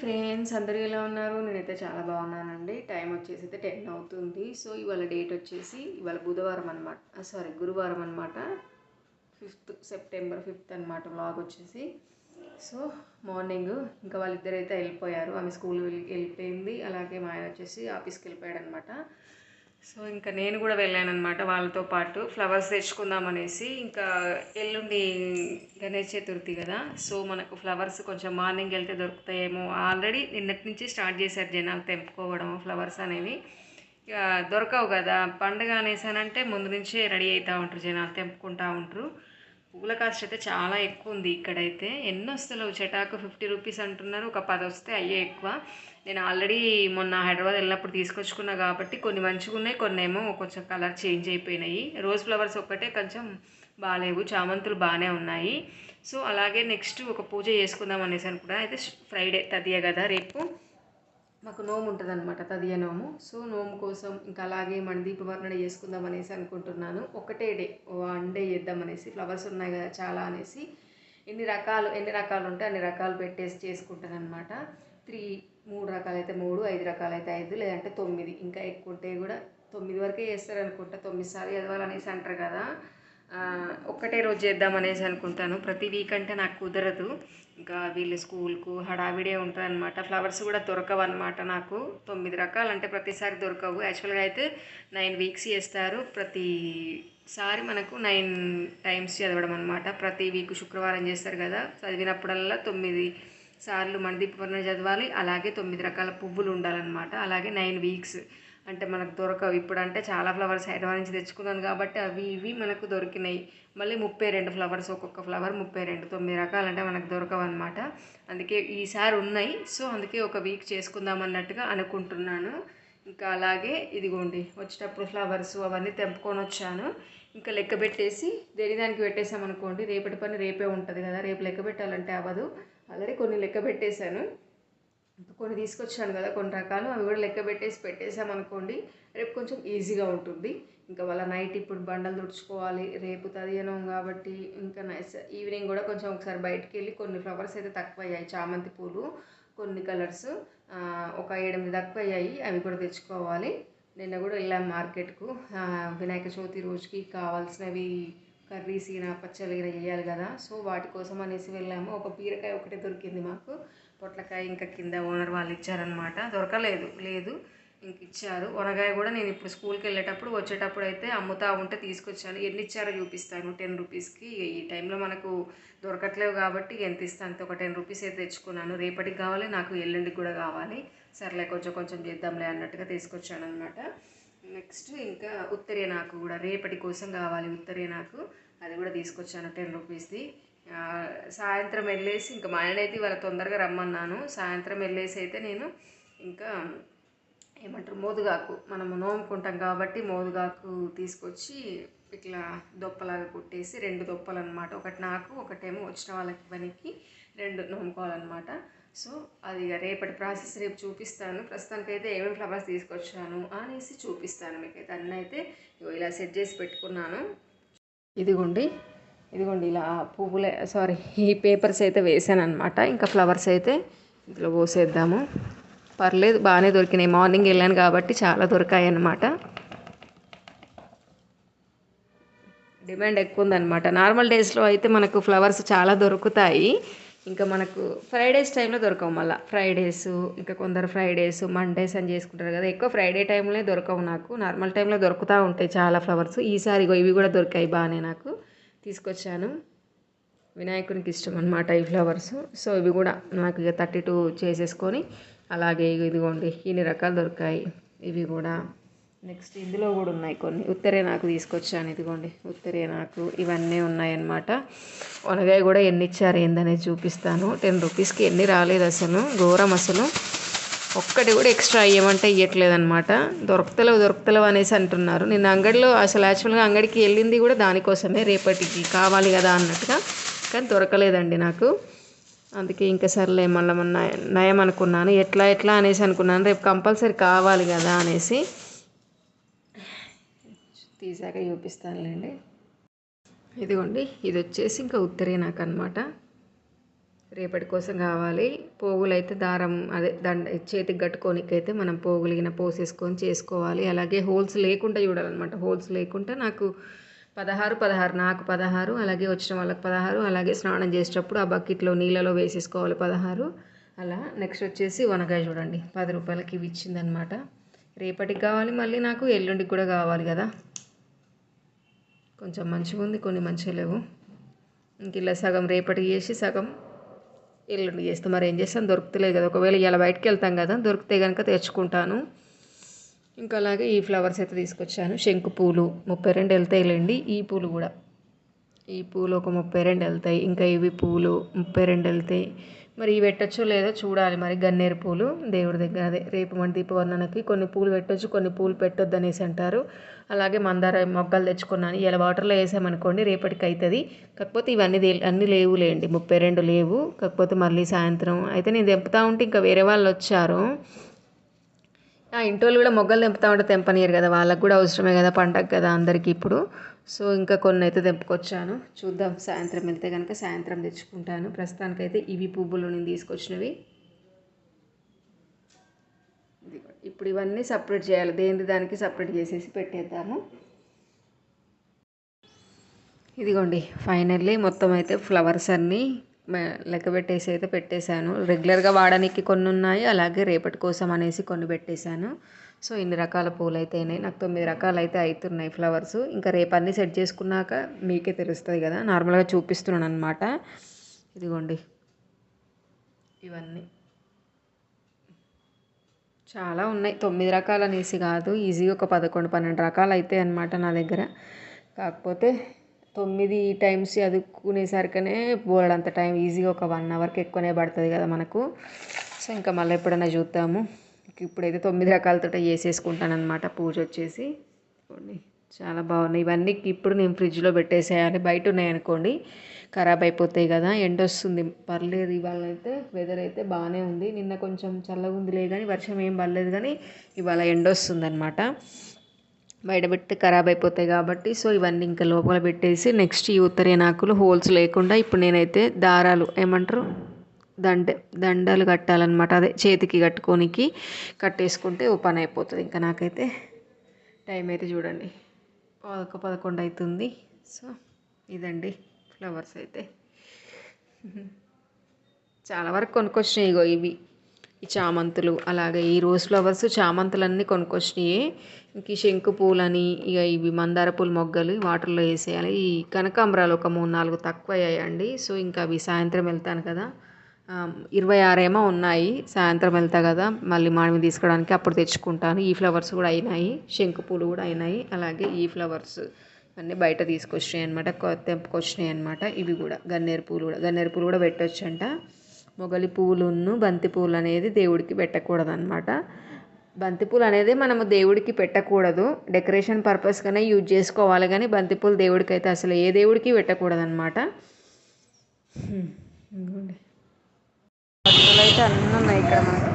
Friends అందరూ ఎలా ఉన్నారు? నేనైతే చాలా బాగున్నానండి. టైం వచ్చేసి అయితే టెన్ అవుతుంది. సో ఇవాళ డేట్ వచ్చేసి ఇవాళ బుధవారం అనమాట సారీ గురువారం అనమాట ఫిఫ్త్ సెప్టెంబర్ ఫిఫ్త్ అనమాట వ్లాగ్ వచ్చేసి. సో మార్నింగ్ ఇంకా వాళ్ళిద్దరైతే వెళ్ళిపోయారు. ఆమె స్కూల్ వెళ్ళి వెళ్ళిపోయింది. అలాగే మా ఆయన వచ్చేసి ఆఫీస్కి వెళ్ళిపోయాడు అనమాట సో ఇంకా నేను కూడా వెళ్ళాను అనమాట వాళ్ళతో పాటు. ఫ్లవర్స్ తెచ్చుకుందాం అనేసి ఇంకా ఎల్లుండి గణేష్ చతుర్థి కదా. సో మనకు ఫ్లవర్స్ కొంచెం మార్నింగ్ వెళ్తే దొరుకుతాయేమో. ఆల్రెడీ నిన్నటి నుంచి స్టార్ట్ చేశారు జనాలు తెంపుకోవడం ఫ్లవర్స్ అనేవి. ఇక దొరకవు కదా. పండుగ అనేసానంటే ముందు నుంచే రెడీ అవుతూ ఉంటారు జనాలు తెంపుకుంటూ ఉంటారు. పూల కాస్ట్ అయితే చాలా ఎక్కువ ఉంది ఇక్కడైతే. ఎన్ని వస్తలేవు చెటాకు? ఫిఫ్టీ రూపీస్ అంటున్నారు. ఒక పది వస్తే అయ్యే ఎక్కువ. నేను ఆల్రెడీ మొన్న హైదరాబాద్ వెళ్ళినప్పుడు తీసుకొచ్చుకున్నా కాబట్టి కొన్ని మంచిగా ఉన్నాయి కొన్ని ఏమో కొంచెం కలర్ చేంజ్ అయిపోయినాయి. రోజ్ ఫ్లవర్స్ ఒక్కటే కొంచెం బాగాలేవు. చామంతులు బాగానే ఉన్నాయి. సో అలాగే నెక్స్ట్ ఒక పూజ చేసుకుందాం అనేసి అనుకున్నా. అయితే ఫ్రైడే తదియే కదా రేపు. మాకు నోము ఉంటుంది అనమాట తదియ నోము. సో నోము కోసం ఇంకా అలాగే మన దీపవర్ణన చేసుకుందాం అనేసి అనుకుంటున్నాను. ఒకటే డే వన్ డే చేద్దాం అనేసి ఫ్లవర్స్ ఉన్నాయి కదా చాలా అనేసి ఎన్ని రకాలు ఎన్ని రకాలు ఉంటే అన్ని రకాలు పెట్టేసి చేసుకుంటాను అనమాట త్రీ మూడు రకాలైతే మూడు ఐదు రకాలు అయితే ఐదు లేదంటే తొమ్మిది. ఇంకా ఎక్కువ ఉంటే కూడా తొమ్మిది వరకే చేస్తారు అనుకుంటా. తొమ్మిది సార్లు చదవాలనేసి అంటారు కదా. ఒక్కటే రోజు చేద్దాం అనేసి అనుకుంటాను. ప్రతి వీక్ అంటే నాకు కుదరదు. ఇంకా వీళ్ళు స్కూల్కు హడావిడే ఉంటారనమాట ఫ్లవర్స్ కూడా దొరకవు అనమాట నాకు. తొమ్మిది రకాలు అంటే ప్రతిసారి దొరకవు. యాక్చువల్గా అయితే నైన్ వీక్స్ చేస్తారు. ప్రతిసారి మనకు నైన్ టైమ్స్ చదవడం అనమాట ప్రతి వీక్ శుక్రవారం చేస్తారు కదా. చదివినప్పుడల్లా తొమ్మిది సార్లు మణిదీపవర్ణ చదవాలి. అలాగే తొమ్మిది రకాల పువ్వులు ఉండాలన్నమాట. అలాగే నైన్ వీక్స్ అంటే మనకు దొరకవు. ఇప్పుడు అంటే చాలా ఫ్లవర్స్ హైదరాబాద్ నుంచి తెచ్చుకున్నాను కాబట్టి అవి ఇవి మనకు దొరికినాయి. మళ్ళీ ముప్పై రెండు ఫ్లవర్స్ ఒక్కొక్క ఫ్లవర్ ముప్పై రెండు తొమ్మిది రకాలంటే మనకు దొరకవు అనమాట అందుకే ఈసారి ఉన్నాయి. సో అందుకే ఒక వీక్ చేసుకుందాం అన్నట్టుగా అనుకుంటున్నాను. ఇంకా అలాగే ఇదిగోండి వచ్చేటప్పుడు ఫ్లవర్స్ అవన్నీ తెంపుకొని వచ్చాను. ఇంకా లెక్క పెట్టేసి దేని దానికి పెట్టేసాం అనుకోండి రేపటి పని రేపే ఉంటుంది కదా. రేపు లెక్క పెట్టాలంటే అవ్వదు. ఆల్రెడీ కొన్ని లెక్క పెట్టేశాను. కొన్ని తీసుకొచ్చాను కదా కొన్ని రకాలు. అవి కూడా లెక్క పెట్టేసి పెట్టేసాం అనుకోండి రేపు కొంచెం ఈజీగా ఉంటుంది. ఇంకా వాళ్ళ నైట్ ఇప్పుడు బండలు తుడుచుకోవాలి రేపు తదియనం కాబట్టి ఇంకా నైస్ ఈవినింగ్ కూడా కొంచెం ఒకసారి బయటికి వెళ్ళి కొన్ని ఫ్లవర్స్ అయితే తక్కువ అయ్యాయి చామంతి పూలు కొన్ని కలర్స్ ఒక ఏడెనిమిది తక్కువ అయ్యాయి అవి కూడా తెచ్చుకోవాలి. నిన్న కూడా వెళ్ళాం మార్కెట్కు. వినాయక చవితి రోజుకి కావాల్సినవి కర్రీస్ ఈయన పచ్చళ్ళు ఈయన వేయాలి కదా. సో వాటి కోసం అనేసి వెళ్ళాము. ఒక బీరకాయ ఒకటే దొరికింది మాకు. పొట్లకాయ ఇంకా కింద ఓనర్ వాళ్ళు ఇచ్చారనమాట దొరకలేదు. లేదు. ఇంక ఇచ్చారు. వనగాయ కూడా నేను ఇప్పుడు స్కూల్కి వెళ్ళేటప్పుడు వచ్చేటప్పుడు అయితే అమ్ముతా ఉంటే తీసుకొచ్చాను. ఎన్ని ఇచ్చారో చూపిస్తాను. టెన్ రూపీస్కి. ఈ టైంలో మనకు దొరకట్లేవు కాబట్టి ఎంత ఇస్తాను అంత ఒక టెన్ రూపీస్ అయితే తెచ్చుకున్నాను. రేపటికి కావాలి నాకు ఎల్లుండికి కూడా కావాలి. సర్లే కొంచెం కొంచెం చేద్దాంలే అన్నట్టుగా తీసుకొచ్చాను అనమాట నెక్స్ట్ ఇంకా ఉత్తరే నాకు కూడా రేపటి కోసం కావాలి ఉత్తరే నాకు. అది కూడా తీసుకొచ్చాను టెన్ రూపీస్ది. సాయంత్రం వెళ్ళేసి ఇంకా మా ఆయన అయితే ఇవాళ తొందరగా రమ్మన్నాను. సాయంత్రం వెళ్ళేసి అయితే నేను ఇంకా ఏమంటారు మోదుగాకు మనము నోముకుంటాం కాబట్టి మోదుగాకు తీసుకొచ్చి ఇట్లా దొప్పలాగా కుట్టేసి రెండు దొప్పలు అనమాట ఒకటి నాకు ఒకటేమో వచ్చిన వాళ్ళకి పనికి రెండు నమ్ముకోవాలన్నమాట. సో అది రేపటి ప్రాసెస్ రేపు చూపిస్తాను. ప్రస్తుతానికైతే ఏమేమి ఫ్లవర్స్ తీసుకొచ్చాను అనేసి చూపిస్తాను మీకైతే అన్నీ అయితే ఇగో ఇలా సెట్ చేసి పెట్టుకున్నాను. ఇదిగోండి ఇదిగోండి ఇలా పువ్వులే సారీ ఈ పేపర్స్ అయితే వేసాను అనమాట ఇంకా ఫ్లవర్స్ అయితే ఇందులో పోసేద్దాము. పర్లేదు బాగానే దొరికినాయి. మార్నింగ్ వెళ్ళాను కాబట్టి చాలా దొరికాయి అన్నమాట డిమాండ్ ఎక్కువ ఉందన్నమాట. నార్మల్ డేస్లో అయితే మనకు ఫ్లవర్స్ చాలా దొరుకుతాయి. ఇంకా మనకు ఫ్రైడేస్ టైంలో దొరకవు మళ్ళీ. ఫ్రైడేస్ ఇంకా కొందరు ఫ్రైడేస్ మండేస్ అని చేసుకుంటారు కదా. ఎక్కువ ఫ్రైడే టైంలో దొరకవు నాకు. నార్మల్ టైంలో దొరుకుతూ ఉంటాయి చాలా ఫ్లవర్స్ ఈసారి ఇవి కూడా దొరికాయి బాగానే నాకు. తీసుకొచ్చాను. వినాయకునికి ఇష్టం అనమాట ఈ ఫ్లవర్స్ సో ఇవి కూడా నాకు ఇక థర్టీ టూ చేసేసుకొని అలాగే ఇదిగోండి ఇన్ని రకాలు దొరికాయి. ఇవి కూడా నెక్స్ట్ ఇందులో కూడా ఉన్నాయి కొన్ని. ఉత్తరే నాకు తీసుకొచ్చాను ఇదిగోండి. ఉత్తరే నాకు ఇవన్నీ ఉన్నాయన్నమాట. వనగాయ కూడా ఎన్ని ఇచ్చారు ఏందనేది చూపిస్తాను. టెన్ రూపీస్కి ఎన్ని రాలేదు అసలు. ఘోరం అసలు. ఒక్కటి కూడా ఎక్స్ట్రా ఇవ్వమంటే ఇవ్వట్లేదన్నమాట దొరకతలేవు దొరుకుతలేవు అనేసి అంటున్నారు. నేను అంగడిలో అసలు యాక్చువల్గా అంగడికి వెళ్ళింది కూడా దానికోసమే రేపటికి. కావాలి కదా అన్నట్టుగా. కానీ దొరకలేదండి నాకు. అందుకే ఇంకా సర్లే మళ్ళీ నయం అనుకున్నాను. ఎట్లా ఎట్లా అనేసి అనుకున్నాను. రేపు కంపల్సరీ కావాలి కదా అనేసి. తీసాక చూపిస్తానులేండి. ఇదిగోండి ఇది వచ్చేసి ఇంకా ఉత్తరే నాకు అనమాట రేపటి కోసం కావాలి. పోగులు అయితే దారం అదే దండ చేతికి కట్టుకోనికైతే అయితే మనం పోగులిగిన పోసేసుకొని చేసుకోవాలి. అలాగే హోల్స్ లేకుండా చూడాలన్నమాట. హోల్స్ లేకుండా నాకు పదహారు పదహారు నాకు పదహారు అలాగే వచ్చిన వాళ్ళకి పదహారు అలాగే స్నానం చేసేటప్పుడు ఆ బకెట్లో నీళ్ళలో వేసేసుకోవాలి పదహారు. అలా నెక్స్ట్ వచ్చేసి వనకాయ చూడండి. పది రూపాయలకి ఇవి ఇచ్చిందనమాట రేపటికి కావాలి మళ్ళీ నాకు ఎల్లుండికి కూడా కావాలి కదా. కొంచెం మంచిగా ఉంది కొన్ని మంచిగా లేవు. ఇంక ఇలా సగం రేపటికి చేసి సగం ఎల్లుండి చేస్తాం. మరి ఏం చేస్తాం? దొరుకుతలేదు కదా. ఒకవేళ ఇలా బయటకు వెళ్తాం కదా దొరికితే కనుక తెచ్చుకుంటాను. ఇంకా అలాగే ఈ ఫ్లవర్స్ అయితే తీసుకొచ్చాను. శంకు పూలు ముప్పై రెండు వెళ్తాయిలేండి ఈ పూలు కూడా. ఈ పూలు ఒక ముప్పై రెండు వెళ్తాయి. ఇంకా ఇవి పూలు ముప్పై రెండు వెళ్తాయి. మరి ఇవి పెట్టచ్చో లేదో చూడాలి. మరి గన్నేరు పూలు దేవుడి దగ్గర అదే రేపు మన దీపవర్ణనకి కొన్ని పూలు పెట్టొచ్చు కొన్ని పూలు పెట్టొద్దు అనేసి అంటారు. అలాగే మందార మొగ్గలు తెచ్చుకున్నాను. ఇలా వాటర్లో వేసామనుకోండి రేపటికి అవుతుంది కాకపోతే ఇవన్నీ అన్నీ అన్నీ లేవులేండి. ముప్పై రెండు లేవు. కాకపోతే మళ్ళీ సాయంత్రం అయితే నేను తెంపుతా ఉంటే ఇంకా వేరే వాళ్ళు వచ్చారు. ఆ ఇంటోళ్ళు కూడా మొగ్గలు తెంపుతా ఉంటే తెంపనియరు కదా. వాళ్ళకి కూడా అవసరమే కదా పండగ కదా అందరికీ ఇప్పుడు. సో ఇంకా కొన్ని అయితే తెంపుకొచ్చాను. చూద్దాం. సాయంత్రం వెళ్తే కనుక సాయంత్రం తెచ్చుకుంటాను. ప్రస్తుతానికైతే ఇవి పువ్వులు నేను తీసుకొచ్చినవి. ఇప్పుడు ఇవన్నీ సపరేట్ చేయాలి. దేని దానికి సపరేట్ చేసేసి పెట్టేద్దాము. ఇదిగోండి ఫైనల్లీ మొత్తం అయితే ఫ్లవర్స్ అన్నీ లెక్క పెట్టేసి అయితే పెట్టేశాను. రెగ్యులర్గా వాడడానికి కొన్ని ఉన్నాయి అలాగే రేపటి కోసం అనేసి కొన్ని పెట్టేశాను. సో ఇన్ని రకాల పూలు అయితేనే నాకు తొమ్మిది రకాలు అయితే అవుతున్నాయి ఫ్లవర్స్. ఇంకా రేపు అన్నీ సెట్ చేసుకున్నాక మీకే తెలుస్తుంది కదా. నార్మల్గా చూపిస్తున్నాను అనమాట ఇదిగోండి. ఇవన్నీ. చాలా ఉన్నాయి. తొమ్మిది రకాలు అనేసి కాదు. ఈజీగా ఒక పదకొండు పన్నెండు రకాలు అయితే అనమాట నా దగ్గర. కాకపోతే తొమ్మిది టైమ్స్ చదువుకునేసరికనే బోలెడంత టైం ఈజీగా ఒక వన్ అవర్కి ఎక్కువనే పడుతుంది కదా మనకు. సో ఇంకా మళ్ళీ ఎప్పుడైనా చూద్దాము. ఇప్పుడైతే తొమ్మిది రకాలతో చేసేసుకుంటాను అనమాట పూజ వచ్చేసి. చాలా బాగున్నాయి. ఇవన్నీ ఇప్పుడు నేను ఫ్రిడ్జ్లో పెట్టేసేయాలి. బయట ఉన్నాయి అనుకోండి ఖరాబ్ అయిపోతాయి కదా. ఎండ వస్తుంది. పర్లేదు ఇవాళ అయితే వెదర్ అయితే బాగానే ఉంది. నిన్న కొంచెం చల్లగా ఉందిలే కానీ వర్షం ఏం పర్లేదు కానీ ఇవాళ ఎండ వస్తుంది అనమాట బయటపెడితే ఖరాబ్ అయిపోతాయి కాబట్టి సో ఇవన్నీ ఇంకా లోపల పెట్టేసి నెక్స్ట్ ఈ ఉత్తరేనాకులు హోల్స్ లేకుండా ఇప్పుడు నేనైతే దారాలు ఏమంటారు? దండ దండలు కట్టాలన్నమాట. అదే చేతికి కట్టుకోనికి కట్టేసుకుంటే ఓ పని అయిపోతుంది. ఇంకా నాకైతే టైం అయితే చూడండి. ఒక పదకొండు అవుతుంది సో ఇదండి ఫ్లవర్స్ అయితే. చాలా వరకు కొనుక్కొచ్చినాయి ఇగో ఇవి. ఈ చామంతులు అలాగే ఈ రోజ్ ఫ్లవర్స్ చామంతులన్నీ కొనుక్కొచ్చినాయి ఇంక ఈ శంకు పూలని ఇక ఇవి మందార పూల మొగ్గలు వాటర్లో వేసేయాలి. ఈ కనకాంబరాలు ఒక మూడు నాలుగు తక్కువ అయ్యాయండి సో ఇంకా అవి సాయంత్రం వెళ్తాను కదా. ఇరవై ఆరేమో ఉన్నాయి. సాయంత్రం వెళ్తా కదా. మళ్ళీ మామిడి తీసుకోవడానికి అప్పుడు తెచ్చుకుంటాను. ఈ ఫ్లవర్స్ కూడా అయినాయి. శంకు పూలు కూడా అయినాయి. అలాగే ఈ ఫ్లవర్స్ అన్నీ బయట తీసుకొచ్చినాయి అనమాట తెంపుకొచ్చినాయి అనమాట ఇవి కూడా గన్నేరు పూలు కూడా. గన్నేరు పూలు కూడా పెట్టొచ్చంట. మొగలి పువ్వులును బంతి పువ్వులు అనేది దేవుడికి పెట్టకూడదు అనమాట బంతిపూలు అనేది మనము దేవుడికి పెట్టకూడదు. డెకరేషన్ పర్పస్గానే యూజ్ చేసుకోవాలి కానీ బంతిపూలు దేవుడికి అయితే అసలు ఏ దేవుడికి పెట్టకూడదు అనమాట అయితే అన్నీ ఉన్నాయి ఇక్కడ మనకు.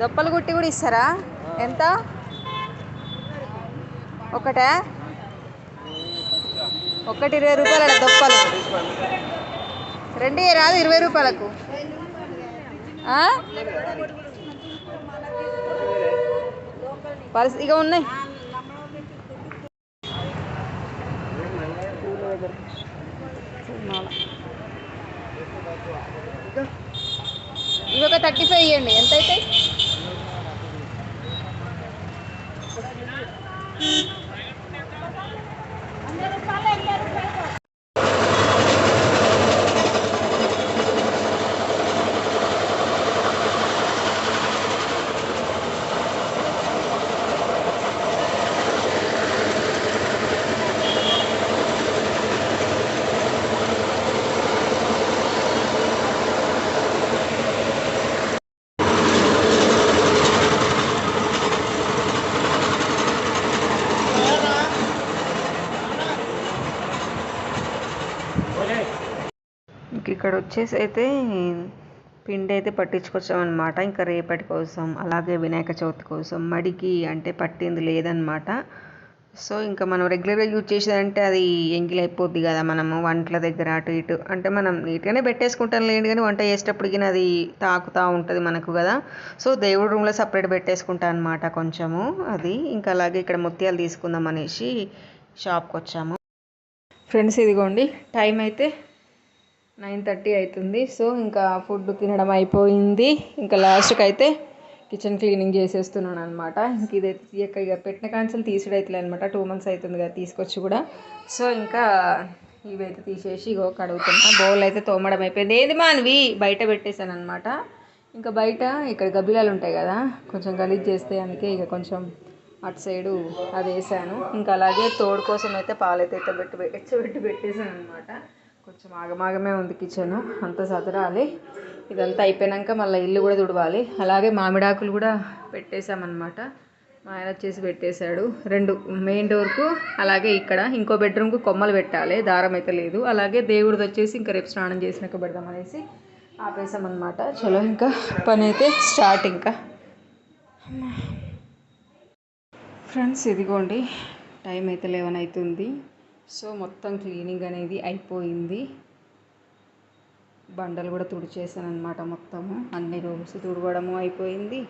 దొప్పలు గుట్టి కూడా ఇస్తారా? ఎంత? ఒకటే? ఒకటి ఇరవై రూపాయలు దొప్పలు. రెండు రాదు ఇరవై రూపాయలకు. పరిస్థితి ఇక ఉన్నాయి. ఇవి ఒక థర్టీ ఫైవ్ ఇవ్వండి ఎంత అవుతాయి ఇక్కడ వచ్చేసి అయితే పిండి అయితే పట్టించుకొచ్చామన్నమాట. ఇంకా రేపటి కోసం అలాగే వినాయక చవితి కోసం మడికి అంటే పట్టింది లేదనమాట సో ఇంకా మనం రెగ్యులర్గా యూజ్ చేసేదంటే అది ఎంగిల్ అయిపోద్ది కదా మనము వంటల దగ్గర అటు ఇటు. అంటే మనం నీట్గానే పెట్టేసుకుంటాం లేదు కానీ వంట చేసేటప్పటికి అది తాకుతూ ఉంటుంది మనకు కదా. సో దేవుడి రూమ్లో సపరేట్ పెట్టేసుకుంటా అనమాట కొంచెము అది. ఇంకా అలాగే ఇక్కడ ముత్యాలు తీసుకుందాం అనేసి షాప్కి వచ్చాము ఫ్రెండ్స్ ఇదిగోండి టైం అయితే నైన్ థర్టీ అవుతుంది సో ఇంకా ఫుడ్ తినడం అయిపోయింది. ఇంకా లాస్ట్కి అయితే కిచెన్ క్లీనింగ్ చేసేస్తున్నాను అనమాట ఇంక ఇది తీయక ఇక పెట్టిన కాన్సల్ తీసుడు అవుతుంది అనమాట టూ మంత్స్ అవుతుంది కదా తీసుకొచ్చి కూడా. సో ఇంకా ఇవైతే తీసేసి ఇగో కడుగుతున్నా. బౌల్ అయితే తోమడం అయిపోయింది. ఏది మానవి బయట పెట్టేశాను అనమాట ఇంకా బయట ఇక్కడ గబ్బిలాలు ఉంటాయి కదా కొంచెం గలీజ్ చేస్తే అందుకే ఇక కొంచెం అటు సైడు అది వేసాను ఇంకా అలాగే తోడు కోసం అయితే పాలైతే ఎత్తబెట్టి ఎచ్చబెట్టి పెట్టేశాను అనమాట కొంచెం ఆగమాగమే ఉంది కిచెన్. అంతా సదరాలి. ఇదంతా అయిపోయాక మళ్ళీ ఇల్లు కూడా తుడవాలి. అలాగే మామిడాకులు కూడా పెట్టేశామన్నమాట. మా ఆయన వచ్చేసి పెట్టేశాడు. రెండు మెయిన్ డోర్కు అలాగే ఇక్కడ ఇంకో బెడ్రూమ్కు కొమ్మలు పెట్టాలి. దారం అయితే లేదు. అలాగే దేవుడిది వచ్చేసి ఇంకా రేపు స్నానం చేసినాక పెడదాం అనేసి ఆపేసామన్నమాట చలో ఇంకా పని అయితే స్టార్ట్ ఇంకా. ఫ్రెండ్స్ ఇదిగోండి. టైం అయితే లెవెన్ అవుతుంది. సో మొత్తం క్లీనింగ్ అనేది అయిపోయింది. బండలు కూడా తుడిచేసాను అనమాట మొత్తము. అన్ని రూమ్స్ తుడవడము అయిపోయింది.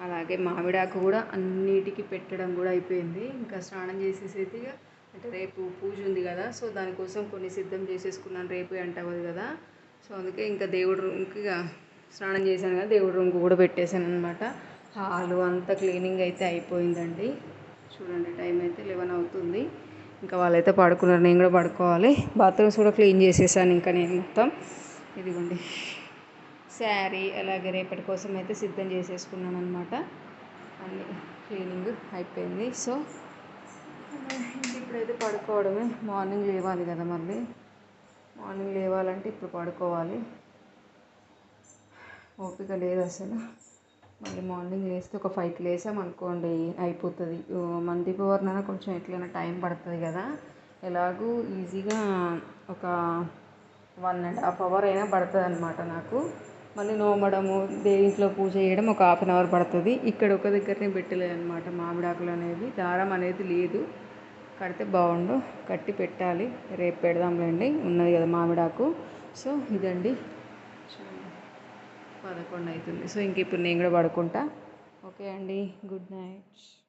అలాగే మామిడాకు కూడా అన్నిటికీ పెట్టడం కూడా అయిపోయింది. ఇంకా స్నానం చేసేసేదిగా అంటే రేపు పూజ ఉంది కదా సో దానికోసం కొన్ని సిద్ధం చేసేసుకున్నాను. రేపు అంటవది కదా. సో అందుకే ఇంకా దేవుడి రూమ్కి స్నానం చేశాను కదా దేవుడి రూమ్కి కూడా పెట్టేశాను అనమాట హాలు అంతా క్లీనింగ్ అయితే అయిపోయిందండి. చూడండి టైం అయితే లెవెన్ అవుతుంది. ఇంకా వాళ్ళైతే పడుకున్నారు. నేను కూడా పడుకోవాలి. బాత్రూమ్స్ కూడా క్లీన్ చేసేసాను ఇంకా నేను మొత్తం. ఇదిగోండి. శారీ అలాగే రేపటి కోసం అయితే సిద్ధం చేసేసుకున్నాను అనమాట అన్ని క్లీనింగ్ అయిపోయింది. సో ఇప్పుడైతే పడుకోవడమే. మార్నింగ్ లేవాలి కదా మళ్ళీ. మార్నింగ్ లేవాలంటే ఇప్పుడు పడుకోవాలి. ఓపిక లేదు అసలు. మళ్ళీ మార్నింగ్ లేస్తే ఒక ఫైవ్కి లేసాం అనుకోండి అయిపోతుంది. మన దీపవర్ణన కొంచెం ఎట్లైనా టైం పడుతుంది కదా. ఎలాగూ ఈజీగా ఒక వన్ అండ్ హాఫ్ అవర్ అయినా పడుతుంది అనమాట నాకు. మళ్ళీ నోమడము దేవింట్లో పూజ చేయడం ఒక హాఫ్ అన్ అవర్ పడుతుంది. ఇక్కడ ఒక దగ్గరనే పెట్టలేదు అనమాట మామిడాకులు అనేది. దారం అనేది లేదు. కడితే బాగుండు. కట్టి పెట్టాలి. రేపు పెడదాంలేండి. ఉన్నది కదా మామిడాకు. సో ఇదండి. పదకొండు అవుతుంది. సో ఇంక ఇప్పుడు నేను కూడా పడుకుంటా. ఓకే అండి. Good night.